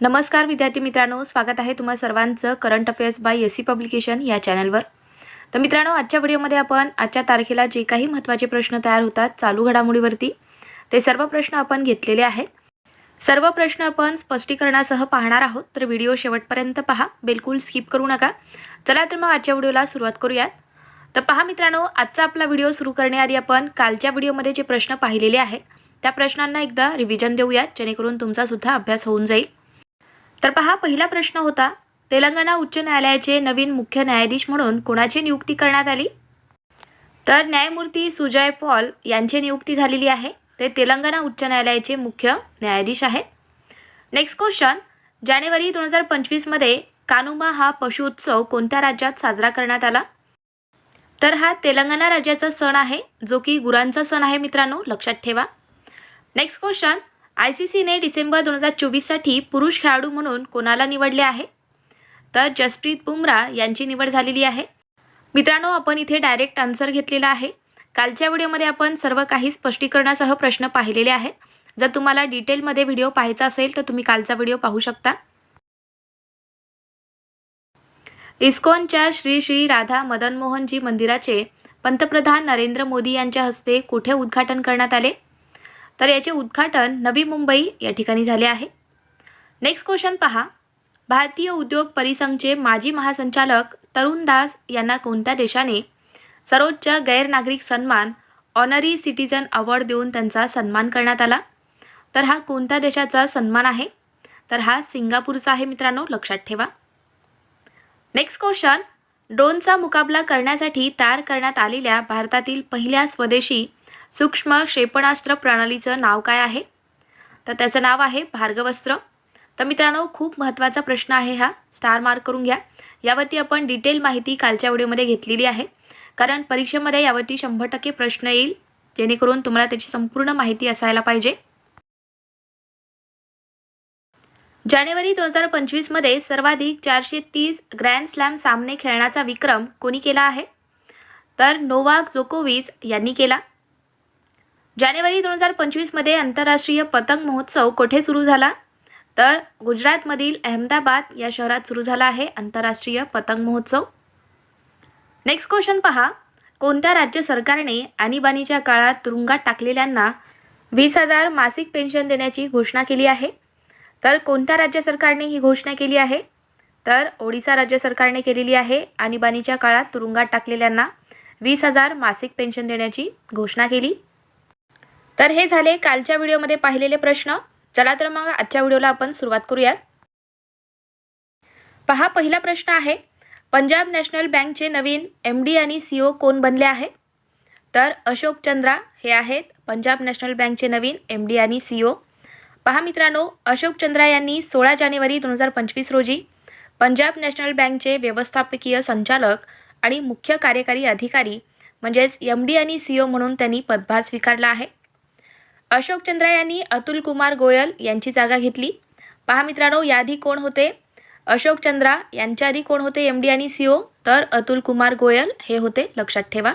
नमस्कार विद्यार्थी मित्रांनो स्वागत आहे तुम्हा सर्वांचं current affairs by S C publication या चॅनलवर. तर मित्रांनो आजच्या व्हिडिओमध्ये आपण आजच्या तारखेला जे काही महत्त्वाचे प्रश्न तयार होतात चालू घडामोडीवरती ते सर्व प्रश्न आपण घेतलेले आहेत. सर्व प्रश्न आपण स्पष्टीकरणासह पाहणार आहोत तर व्हिडिओ शेवटपर्यंत पहा. बिलकुल स्किप करू नका. चला तर मग आजच्या व्हिडिओला सुरुवात करूयात. तर पहा मित्रांनो आजचा आपला व्हिडिओ सुरू करण्याआधी आपण कालच्या व्हिडिओमध्ये जे प्रश्न पाहिलेले आहेत त्या प्रश्नांना एकदा रिव्हिजन देऊयात जेणेकरून तुमचासुद्धा अभ्यास होऊन जाईल. तर पहा पहिला प्रश्न होता तेलंगणा उच्च न्यायालयाचे नवीन मुख्य न्यायाधीश म्हणून कोणाची नियुक्ती करण्यात आली? तर न्यायमूर्ती सुजय पॉल यांची नियुक्ती झालेली आहे ते तेलंगणा उच्च न्यायालयाचे मुख्य न्यायाधीश आहेत. नेक्स्ट क्वेश्चन जानेवारी दोन हजार पंचवीसमध्ये कानुमा हा पशु उत्सव कोणत्या राज्यात साजरा करण्यात आला? तर हा तेलंगणा राज्याचा सण आहे जो की गुरांचा सण आहे मित्रांनो लक्षात ठेवा. नेक्स्ट क्वेश्चन आय सी सीने डिसेंबर दोन हजार चोवीससाठी पुरुष खेळाडू म्हणून कोणाला निवडले आहे? तर जसप्रीत बुमरा यांची निवड झालेली आहे. मित्रांनो आपण इथे डायरेक्ट आन्सर घेतलेला आहे. कालच्या व्हिडिओमध्ये आपण सर्व काही स्पष्टीकरणासह प्रश्न पाहिलेले आहेत. जर तुम्हाला डिटेलमध्ये व्हिडिओ पाहायचा असेल तर तुम्ही कालचा व्हिडिओ पाहू शकता. इस्कॉनच्या श्री श्री राधा मदन मोहनजी मंदिराचे पंतप्रधान नरेंद्र मोदी यांच्या हस्ते कुठे उद्घाटन करण्यात आले? तर याचे उद्घाटन नवी मुंबई या ठिकाणी झाले आहे. नेक्स्ट क्वेश्चन पहा. भारतीय उद्योग परिसंघचे माजी महासंचालक तरुण दास यांना कोणत्या देशाने सर्वोच्च गैरनागरिक सन्मान ऑनरी सिटीजन अवॉर्ड देऊन त्यांचा सन्मान करण्यात आला? तर हा कोणत्या देशाचा सन्मान आहे? तर हा सिंगापूरचा आहे मित्रांनो लक्षात ठेवा. नेक्स्ट क्वेश्चन ड्रोनचा मुकाबला करण्यासाठी तयार करण्यात आलेल्या भारतातील पहिल्या स्वदेशी सूक्ष्म क्षेपणास्त्र प्रणालीचं नाव काय आहे? तर त्याचं नाव आहे भार्गवस्त्र. तर मित्रांनो खूप महत्त्वाचा प्रश्न आहे हा. स्टार मार्क करून घ्या. यावरती आपण डिटेल माहिती कालच्या व्हिडिओमध्ये घेतलेली आहे. कारण परीक्षेमध्ये यावरती शंभर टक्के प्रश्न येईल. जेणेकरून तुम्हाला त्याची संपूर्ण माहिती असायला पाहिजे. जानेवारी दोन हजार पंचवीसमध्ये सर्वाधिक चारशे तीस ग्रँड स्लॅम सामने खेळण्याचा विक्रम कोणी केला आहे? तर नोवाक जोकोविज यांनी केला. जानेवारी दोन हजार पंचवीसमध्ये आंतरराष्ट्रीय पतंग महोत्सव कोठे सुरू झाला? तर गुजरातमधील अहमदाबाद या शहरात सुरू झाला आहे आंतरराष्ट्रीय पतंग महोत्सव. नेक्स्ट क्वेश्चन पहा. कोणत्या राज्य सरकारने आणीबाणीच्या काळात तुरुंगात टाकलेल्यांना वीस हजार मासिक पेन्शन देण्याची घोषणा केली आहे? तर कोणत्या राज्य सरकारने ही घोषणा केली आहे? तर ओडिसा राज्य सरकारने केलेली आहे आणीबाणीच्या काळात तुरुंगात टाकलेल्यांना वीस हजार मासिक पेन्शन देण्याची घोषणा केली. तर हे झाले कालच्या व्हिडिओमध्ये पाहिलेले प्रश्न. चला तर मग आजच्या व्हिडिओला आपण सुरुवात करूयात. पहा पहिला प्रश्न आहे पंजाब नॅशनल बँकचे नवीन एम डी आणि सी ओ कोण बनले आहे? तर अशोक चंद्रा हे आहेत पंजाब नॅशनल बँकचे नवीन एम डी आणि सी ओ पहा मित्रांनो अशोक चंद्रा यांनी सोळा जानेवारी दोन हजार पंचवीस रोजी पंजाब नॅशनल बँकचे व्यवस्थापकीय संचालक आणि मुख्य कार्यकारी अधिकारी म्हणजेच एम डी आणि सी ओ म्हणून त्यांनी पदभार स्वीकारला आहे. अशोक चंद्रा यांनी अतुल कुमार गोयल यांची जागा घेतली. पहा मित्रांनो याआधी कोण होते? अशोक चंद्रा यांच्या आधी कोण होते? एम डी आणि सी ओ तर अतुल कुमार गोयल हे होते लक्षात ठेवा.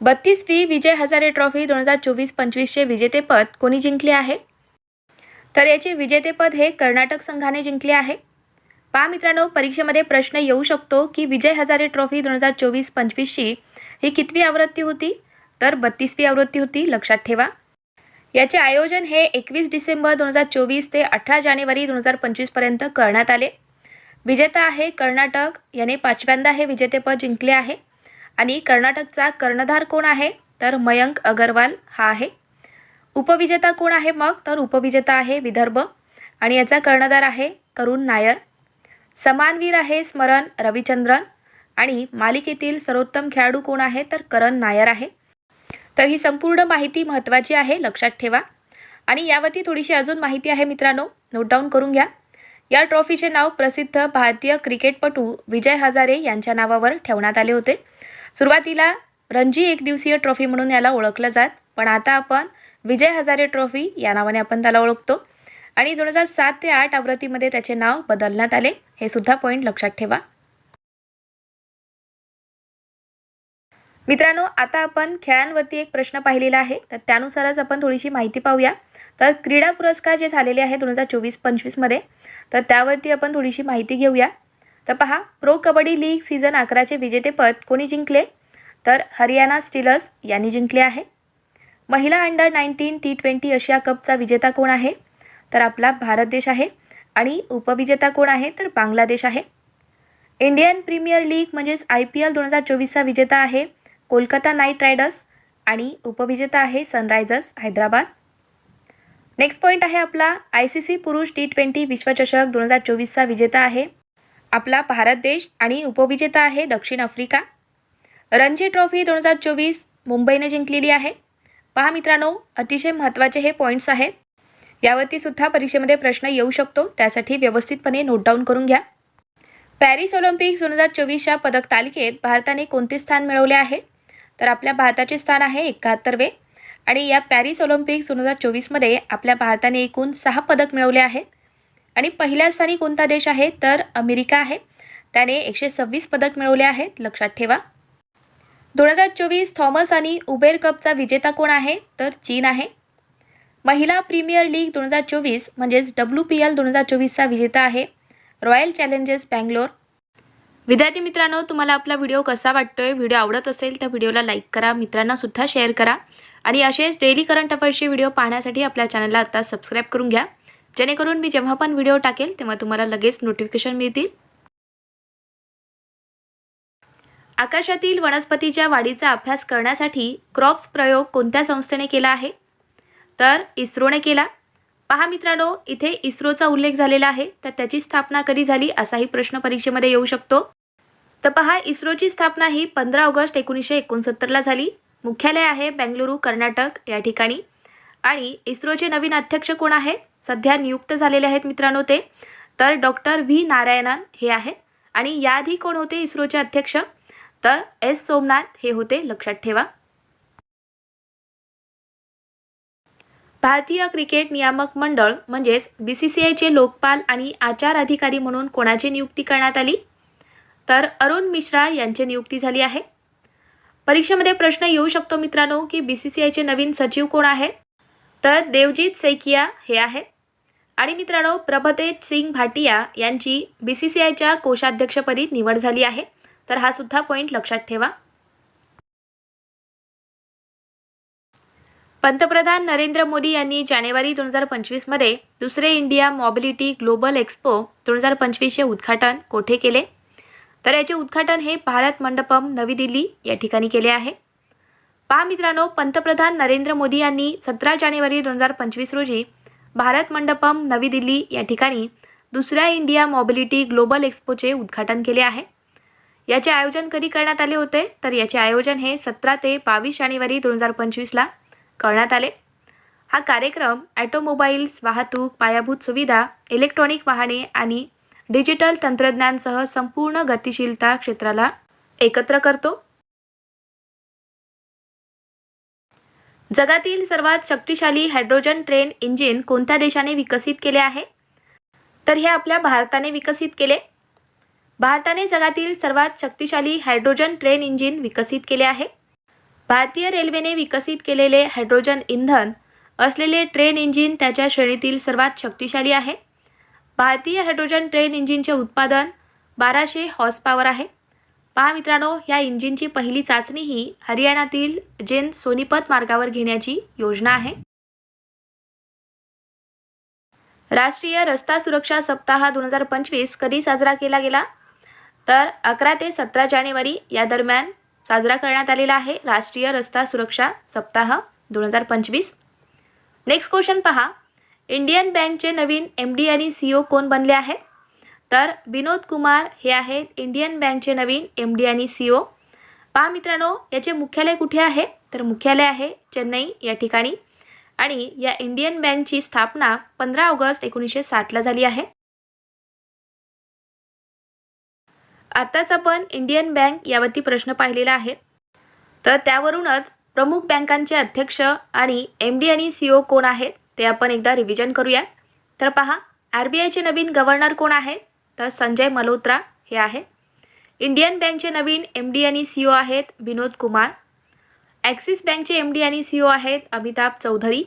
बत्तीस वी विजय हजारे ट्रॉफी दोन हजार चोवीस पंचवीसचे विजेतेपद कोणी जिंकले आहे? तर याचे विजेतेपद हे कर्नाटक संघाने जिंकले आहे. पहा मित्रांनो परीक्षेमध्ये प्रश्न येऊ शकतो की विजय हजारे ट्रॉफी दोन हजार चोवीस पंचवीसची ही कितवी आवृत्ती होती? तर बत्तीसवी आवृत्ती होती लक्षात ठेवा. याचे आयोजन हे एकवीस डिसेंबर दोन हजार चोवीस ते अठरा जानेवारी दोन हजार पंचवीसपर्यंत करण्यात आले. विजेता आहे कर्नाटक याने पाचव्यांदा हे विजेतेपद जिंकले आहे. आणि कर्नाटकचा कर्णधार कोण आहे? तर मयंक अगरवाल हा आहे. उपविजेता कोण आहे मग? तर उपविजेता आहे विदर्भ. आणि याचा कर्णधार आहे करुण नायर. समानवीर आहे स्मरण रविचंद्रन. आणि मालिकेतील सर्वोत्तम खेळाडू कोण आहे? तर करण नायर आहे. तर ही संपूर्ण माहिती महत्त्वाची आहे लक्षात ठेवा. आणि यावरती थोडीशी अजून माहिती आहे मित्रांनो नोट डाऊन करून घ्या. या ट्रॉफीचे नाव प्रसिद्ध भारतीय क्रिकेटपटू विजय हजारे यांच्या नावावर ठेवण्यात आले होते. सुरुवातीला रणजी एक दिवसीय ट्रॉफी म्हणून याला ओळखलं जात पण आता आपण विजय हजारे ट्रॉफी या नावाने आपण त्याला ओळखतो. आणि दोन हजार सात ते आठ आवृत्तीमध्ये त्याचे नाव बदलण्यात आले हे सुद्धा पॉईंट लक्षात ठेवा. मित्रांनो आता आपण खेळांवरती एक प्रश्न पाहिलेला आहे. तर त्यानुसारच आपण थोडीशी माहिती पाहूया. तर क्रीडा पुरस्कार जे झालेले आहे दोन हजार चोवीस पंचवीसमध्ये तर त्यावरती आपण थोडीशी माहिती घेऊया. तर पहा प्रो कबड्डी लीग सीझन अकराचे विजेतेपद कोणी जिंकले? तर हरियाणा स्टीलर्स यांनी जिंकले आहे. महिला अंडर नाईन्टीन टी ट्वेंटी आशिया कपचा विजेता कोण आहे? तर आपला भारत देश आहे. आणि उपविजेता कोण आहे? तर बांगलादेश आहे. इंडियन प्रीमियर लीग म्हणजेच आय पी एल दोन हजार चोवीसचा विजेता आहे. कोलकाता नाईट रायडर्स आणि उपविजेता आहे सनरायझर्स हैदराबाद. नेक्स्ट पॉईंट आहे आपला आय सी सी पुरुष टी ट्वेंटी विश्वचषक दोन हजार चोवीसचा विजेता आहे. आपला भारत देश आणि उपविजेता आहे दक्षिण आफ्रिका. रणजी ट्रॉफी दोन हजार चोवीस मुंबईने जिंकलेली आहे. पहा मित्रांनो अतिशय महत्त्वाचे हे पॉईंट्स आहेत. यावरती सुद्धा परीक्षेमध्ये प्रश्न येऊ शकतो त्यासाठी व्यवस्थितपणे नोट डाऊन करून घ्या. पॅरिस ऑलिम्पिक्स दोन हजार चोवीसच्या पदक तालिकेत भारताने कोणते स्थान मिळवले आहे? तर आपल्या भारताचे स्थान आहे एकाहत्तरवे आणि या पॅरिस ऑलिम्पिक्स दोन हजार चोवीसमध्ये आपल्या भारताने एकूण सहा पदक मिळवले आहेत. आणि पहिल्या स्थानी कोणता देश आहे? तर अमेरिका आहे. त्याने एकशे सव्वीस पदक मिळवले आहेत लक्षात ठेवा. दोन हजार चोवीस थॉमस आणि उबेर कपचा विजेता कोण आहे? तर चीन आहे. महिला प्रीमियर लीग दोन हजार चोवीस म्हणजेच डब्ल्यू पी एल दोन हजार चोवीसचा विजेता आहे रॉयल चॅलेंजर्स बँगलोर. विद्यार्थी मित्रांनो तुम्हाला आपला व्हिडिओ कसा वाटतोय? व्हिडिओ आवडत असेल तर व्हिडिओला लाईक करा मित्रांनासुद्धा शेअर करा. आणि असेच डेली करंट अफेअर्सचे व्हिडिओ पाहण्यासाठी आपल्या चॅनलला आता सबस्क्राईब करून घ्या. जेणेकरून मी जेव्हा पण व्हिडिओ टाकेल तेव्हा तुम्हाला लगेच नोटिफिकेशन मिळतील. आकाशातील वनस्पतीच्या वाढीचा अभ्यास करण्यासाठी क्रॉप्स प्रयोग कोणत्या संस्थेने केला आहे? तर इस्रोने केला. पहा मित्रांनो इथे इस्रोचा उल्लेख झालेला आहे. तर त्याची स्थापना कधी झाली असाही प्रश्न परीक्षेमध्ये येऊ शकतो. तर पहा इस्रोची स्थापना ही पंधरा ऑगस्ट एकोणीसशे एकोणसत्तरला झाली. मुख्यालय आहे बेंगलुरू कर्नाटक या ठिकाणी. आणि इस्रोचे नवीन अध्यक्ष कोण आहेत? सध्या नियुक्त झालेले आहेत मित्रांनो ते. तर डॉक्टर व्ही नारायणन हे आहेत. आणि याआधी कोण होते इस्रोचे अध्यक्ष? तर एस सोमनाथ हे होते लक्षात ठेवा. भारतीय क्रिकेट नियामक मंडळ म्हणजेच बी सी सी आयचे लोकपाल आणि आचार अधिकारी म्हणून कोणाची नियुक्ती करण्यात आली? तर अरुण मिश्रा यांची नियुक्ती झाली आहे. परीक्षेमध्ये प्रश्न येऊ शकतो मित्रांनो की बी सी सी आयचे नवीन सचिव कोण आहेत तर देवजीत सैकिया हे आहेत आणि मित्रांनो प्रभतेज सिंग भाटिया यांची बी सी सी आयच्या कोषाध्यक्षपदी निवड झाली आहे. तर हा सुद्धा पॉईंट लक्षात ठेवा. पंतप्रधान नरेंद्र मोदी यांनी जानेवारी दोन हजार पंचवीसमध्ये दुसरे इंडिया मॉबिलिटी ग्लोबल एक्स्पो दोन हजार पंचवीसचे उद्घाटन कोठे केले? तर याचे उद्घाटन हे भारत मंडपम नवी दिल्ली या ठिकाणी केले आहे. पहा मित्रांनो पंतप्रधान नरेंद्र मोदी यांनी सतरा जानेवारी दोन हजार पंचवीस रोजी भारत मंडपम नवी दिल्ली या ठिकाणी दुसऱ्या इंडिया मॉबिलिटी ग्लोबल एक्स्पोचे उद्घाटन केले आहे. याचे आयोजन कधी करण्यात आले होते? तर याचे आयोजन हे सतरा ते बावीस जानेवारी दोन हजार पंचवीसला करण्यात आले. हा कार्यक्रम ॲटोमोबाईल्स वाहतूक पायाभूत सुविधा इलेक्ट्रॉनिक वाहने आणि डिजिटल तंत्रज्ञानसह संपूर्ण गतिशीलता क्षेत्राला एकत्र करतो. जगातील सर्वात शक्तिशाली हायड्रोजन ट्रेन इंजिन कोणत्या देशाने विकसित केले आहे? तर हे आपल्या भारताने विकसित केले. भारताने जगातील सर्वात शक्तिशाली हायड्रोजन ट्रेन इंजिन विकसित केले आहे. भारतीय रेल्वेने विकसित केलेले हायड्रोजन इंधन असलेले ट्रेन इंजिन त्याच्या श्रेणीतील सर्वात शक्तिशाली आहे. भारतीय हायड्रोजन ट्रेन इंजिनचे उत्पादन बाराशे हॉर्स पॉवर आहे. पहा मित्रांनो या इंजिनची पहिली चाचणी ही हरियाणातील जेन सोनीपत मार्गावर घेण्याची योजना आहे. राष्ट्रीय रस्ता सुरक्षा सप्ताह दोन हजार पंचवीस कधी साजरा केला गेला? तर अकरा ते सतरा जानेवारी या दरम्यान साजरा करण्यात आलेला आहे राष्ट्रीय रस्ता सुरक्षा सप्ताह दोन हजार पंचवीस. नेक्स्ट क्वेश्चन पहा. इंडियन बँकचे नवीन एम डी आणि सी ओ कोण बनले आहेत तर विनोद कुमार हे आहेत इंडियन बँकचे नवीन एम डी आणि सी ओ पहा मित्रांनो याचे मुख्यालय कुठे आहे? तर मुख्यालय आहे चेन्नई या ठिकाणी. आणि या इंडियन बँकची स्थापना पंधरा ऑगस्ट एकोणीसशे सातला झाली आहे. आत्ताच आपण इंडियन बँक यावरती प्रश्न पाहिलेला आहे. तर त्यावरूनच प्रमुख बँकांचे अध्यक्ष आणि एम डी आणि सी ओ कोण आहेत? ते आपण एकदा रिव्हिजन करूयात. तर पहा आर बी आयचे नवीन गव्हर्नर कोण आहेत तर संजय मल्होत्रा हे आहे इंडियन बँकचे नवीन एम डी आणि सी ओ आहेत विनोद कुमार. ॲक्सिस बँकचे एम डी आणि सी ओ आहेत अमिताभ चौधरी.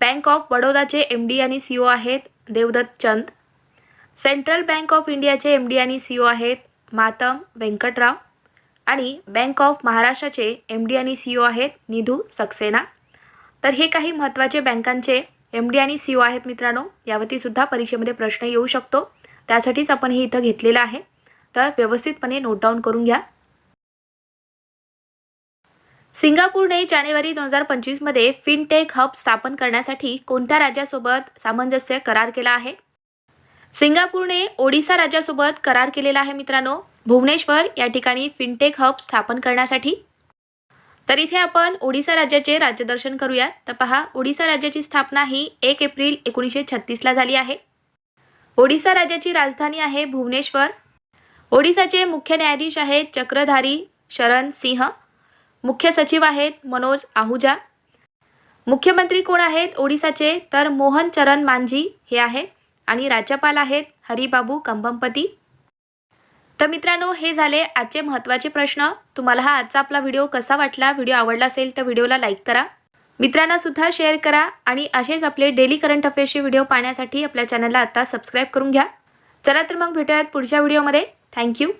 बँक ऑफ बडोदाचे एम डी आणि सी ओ आहेत Devdatt Chand. Central bank of इंडियाचे एम डी आणि सी ओ आहेत मातम व्यंकटराव आणि बँक ऑफ महाराष्ट्राचे एम डी आणि सी ओ आहेत निधू सक्सेना. तर हे काही महत्त्वाचे बँकांचे एम डी आणि सी ओ आहेत मित्रांनो. यावरती सुद्धा परीक्षेमध्ये प्रश्न येऊ शकतो. त्यासाठीच आपण हे इथं घेतलेलं आहे. तर व्यवस्थितपणे नोट डाऊन करून घ्या. सिंगापूरने जानेवारी दोन हजार पंचवीसमध्ये फिनटेक हब स्थापन करण्यासाठी कोणत्या राज्यासोबत सामंजस्य करार केला आहे? सिंगापूरने ओडिसा राज्यासोबत करार केलेला आहे मित्रांनो. भुवनेश्वर या ठिकाणी फिनटेक हब स्थापन करण्यासाठी. तर इथे आपण ओडिसा राज्याचे राज्यदर्शन करूयात. तर पहा ओडिसा राज्याची स्थापना ही एक एप्रिल एकोणीसशे छत्तीसला झाली आहे. ओडिसा राज्याची राजधानी आहे भुवनेश्वर. ओडिसाचे मुख्य न्यायाधीश आहेत चक्रधारी शरण सिंह. मुख्य सचिव आहेत मनोज आहुजा. मुख्यमंत्री कोण आहेत? ओडिसाचे तर मोहन चरण मांझी हे आहेत. आणि राज्यपाल आहेत हरिबाबू कंबमपती. तर मित्रांनो हे झाले आजचे महत्त्वाचे प्रश्न. तुम्हाला हा आजचा आपला व्हिडिओ कसा वाटला? व्हिडिओ आवडला असेल तर व्हिडिओला लाईक करा. मित्रांना सुद्धा शेअर करा आणि असेच आपले डेली करंट अफेअर्सचे व्हिडिओ पाहण्यासाठी आपल्या चॅनलला आता सबस्क्राईब करून घ्या. चला तर मग भेटूयात पुढच्या व्हिडिओमध्ये. थँक्यू.